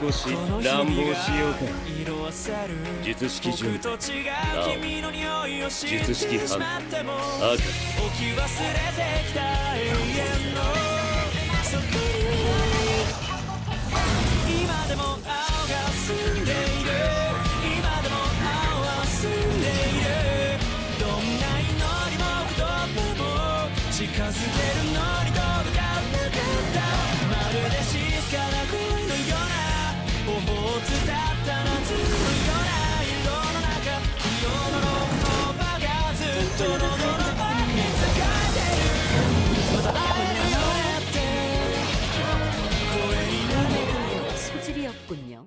少し乱暴しようか術式順僕と。違う君の匂いを知って術式反まっても赤置き忘れてきた永遠のそこに今でも青が澄んでいる今でも青は澄んでいるどんな祈りも言葉も近づけるのに 소질이었군요.